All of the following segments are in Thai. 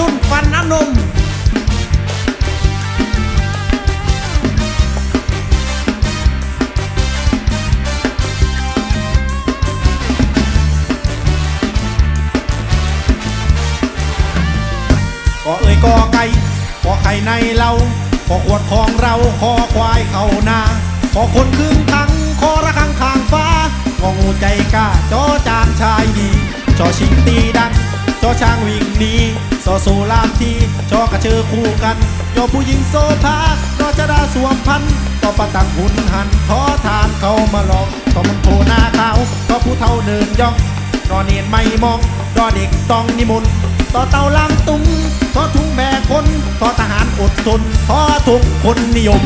รุ่นฟันน้ำนมก็เอ่ยกอไก่ขอไข่ในเราขอขวดของเราขอควายเข้านาขอคนครึ่งทังขอระฆังข้างฟ้างองูใจกล้าจอจานชายดี จอชิงตีดังจอช้างวิ่งหนีซอโซลามทีจอกระเชอคู่กันยอผู้หญิงโซภารอจะดาสวมพันต่อประตักหุ่นหันขอทานเขามาลองต่อมันโทหน้าขาวต่อผู้เท่าเนินย่องรอเนียนไม่มองรอเด็กต้องนิมนต์ต่อเต่าลางตุงต่อทุ่งแบกคนต่อทหารอดทนต่อทุกคนนิยม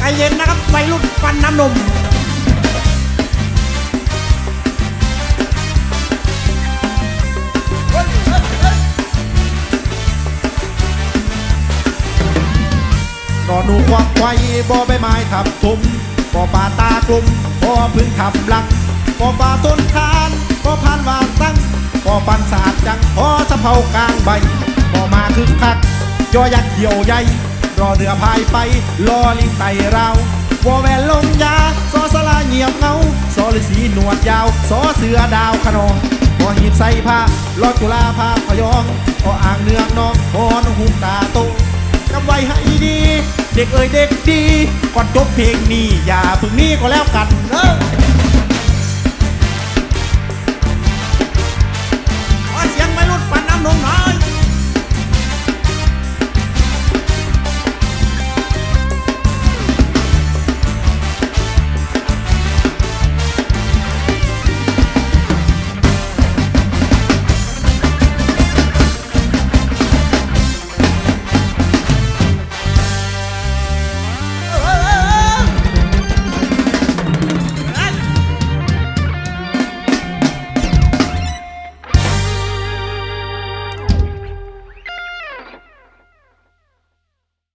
ไอเย็นนะครับวัยรุ่นฟันน้ำนม รอหนูควักไว้บ่ใบไม้ทับทุมบ่ป่าตากลุ่มบ่พึ่งทับหลังบ่ป่าต้นทานบ่พันวางตั้งบ่ปันสาดจังพอสะเพากลางใบบ่มาคึกคักยอยักษ์เหี่ยวใหญ่รอเรือพายไปรอลิงไต่ราววอแวนลงยาซอสลาเงียบเงาซอฤาษีหนวดยาวซอเสือดาวขนองพอหีบใส่ผ้าลอดจุฬาผ้าพยองพออ่างเนืองนองพอนหุ่มตาโตจำไว้ให้ดี เด็กเอ้ยเด็กดีก่อนจบเพลงนี้อย่าพึ่งนี้ก็แล้วกันเออ